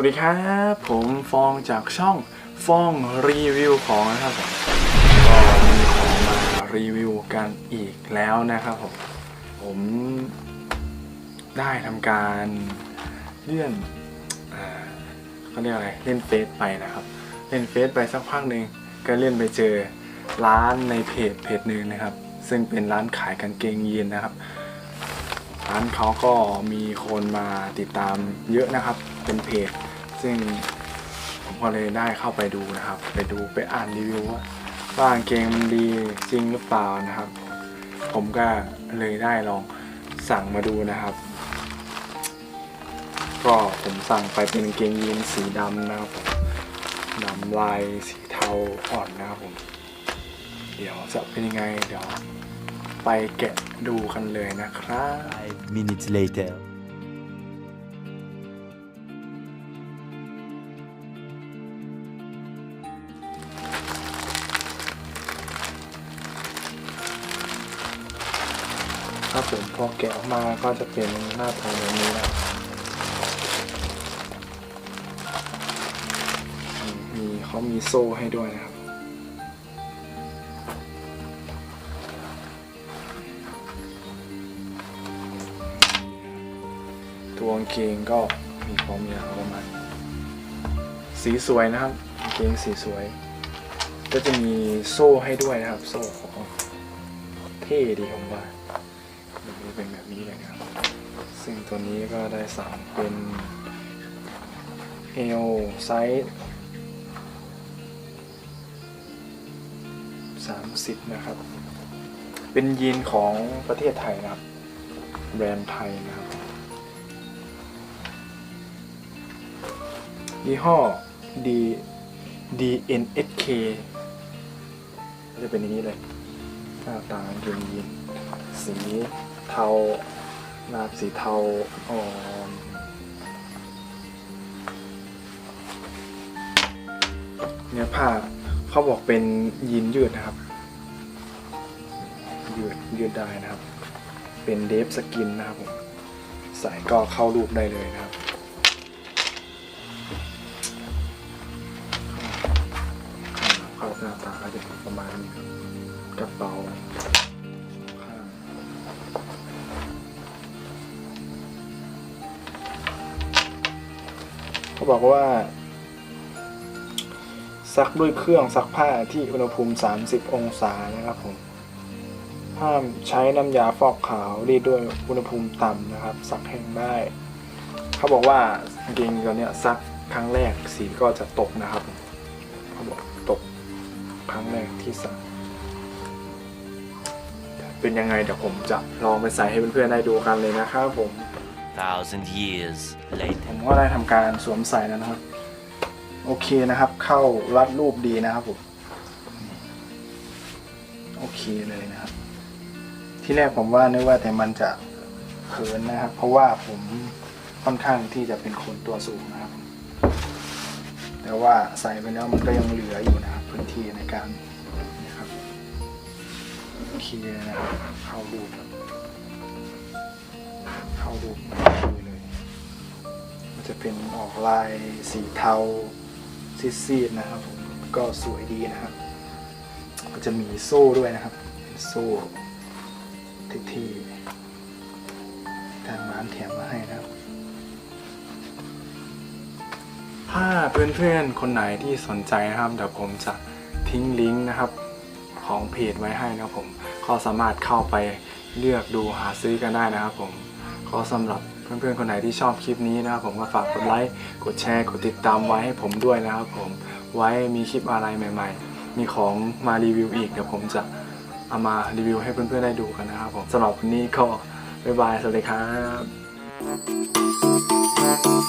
วัสดีครับ ผมฟองจากช่องฟองรีวิวของนะครับผมก็มีของมารีวิวกันอีกแล้วนะครับผมผมได้ทำการเลื่อนอ่าเขาเรียกอะไรเล่นเฟซไปนะครับ เล่นเฟซไปสักพักหนึ่งก็เลื่อนไปเจอร้านในเพจเพจหนึ่งนะครับ ซึ่งเป็นร้านขายกางเกงยีนนะครับร้านเขาก็มีคนมาติดตามเยอะนะครับ เป็นเพจ ซึ่งผมก็เลยได้เข้าไปดูนะครับ ไปดูไปอ่านรีวิวว่าว่ากางเกงมันดีจริงหรือเปล่านะครับ ผมก็เลยได้ลองสั่งมาดูนะครับ ก็ผมสั่งไปเป็นกางเกงยีนสีดำนะครับผมดำลายสีเทาอ่อนนะครับผมเดี๋ยวจะเป็นยังไงเดี๋ยวไปแกะดูกันเลยนะครับ Five minutes later. ครับผมพอแกะออกมาก็จะเป็นหน้าตาแบบนี้นะมีเขามีโซ่ให้ด้วยนะครับตัวกางเกงก็มีความยาวประมาณสีสวยนะครับกางเกงสีสวย ก็จะมีโซ่ให้ด้วยนะครับ โซ่ของเท่ดีผมว่า แบบนี้เป็นแบบนี้เลยนะครับ ซึ่งตัวนี้ก็ได้สั่งเป็นเอลไซส์30 นะครับ เป็นยีนของประเทศไทยนะครับ แบรนด์ไทยนะครับ ยี่ห้อ D DNSK ก็จะเป็นอย่างนี้เลยหน้าตากางเกงยีนสี เทาลาบสีเทาอ่อนเนื้อผ้าเขาบอกเป็นยีนยืดนะครับ ยืดยืดได้นะครับ เป็นเดฟสกินนะครับผมใส่ก็เข้ารูปได้เลยนะครับเข้าหน้าตาก็จะเป็นประมาณนี้ครับกระเป๋า เขาบอกว่า ซักด้วยเครื่องซักผ้าที่อุณหภูมิ 30 องศานะครับผม ห้ามใช้น้ำยาฟอกขาวรีดด้วยอุณหภูมิต่ำนะครับ ซักแห้งได้ เขาบอกว่ากางเกงตัวเนี้ยซักครั้งแรกสีก็จะตกนะครับเขาบอกตกครั้งแรกที่สักเป็นยังไงเดี๋ยวผมจะลองไปใส่ให้เพื่อนๆได้ดูกันเลยนะครับผม Thousand years ผ later. มก็ได้ทำการสวมใส่แล้วนะครับ โอเคนะครับ เข้ารัดรูปดีนะครับผมโอเคเลยนะครับ ที่แรกผมว่านึกว่าแต่มันจะเขินนะครับ เพราะว่าผมค่อนข้างที่จะเป็นคนตัวสูงนะครับ แต่ว่าใส่ไปแล้วมันก็ยังเหลืออยู่นะครับพื้นที่ในการนะครับโอเคนะครับเข้ารูป ครับเข้ารูปดีเลย มันจะเป็นออกลายสีเทาซีดๆนะครับผมก็สวยดีนะครับ ก็จะมีโซ่ด้วยนะครับเป็นโซ่ที่ทางร้านแถมมาให้นะครับ ถ้าเพื่อนๆคนไหนที่สนใจนะครับ เดี๋ยวผมจะทิ้งลิงก์นะครับของเพจไว้ให้นะครับผม ก็สามารถเข้าไปเลือกดูหาซื้อกันได้นะครับผม ก็สำหรับเพื่อนๆ คนไหนที่ชอบคลิปนี้นะครับผมก็ฝากกดไลค์กดแชร์กดติดตามไว้ให้ผมด้วยนะครับผมไว้มีคลิปอะไรใหม่ ๆ มีของมารีวิวอีกเดี๋ยวผมจะเอามารีวิวให้เพื่อนๆได้ดูกันนะครับผมสำหรับวันนี้ก็บ๊ายบายสวัสดีครับ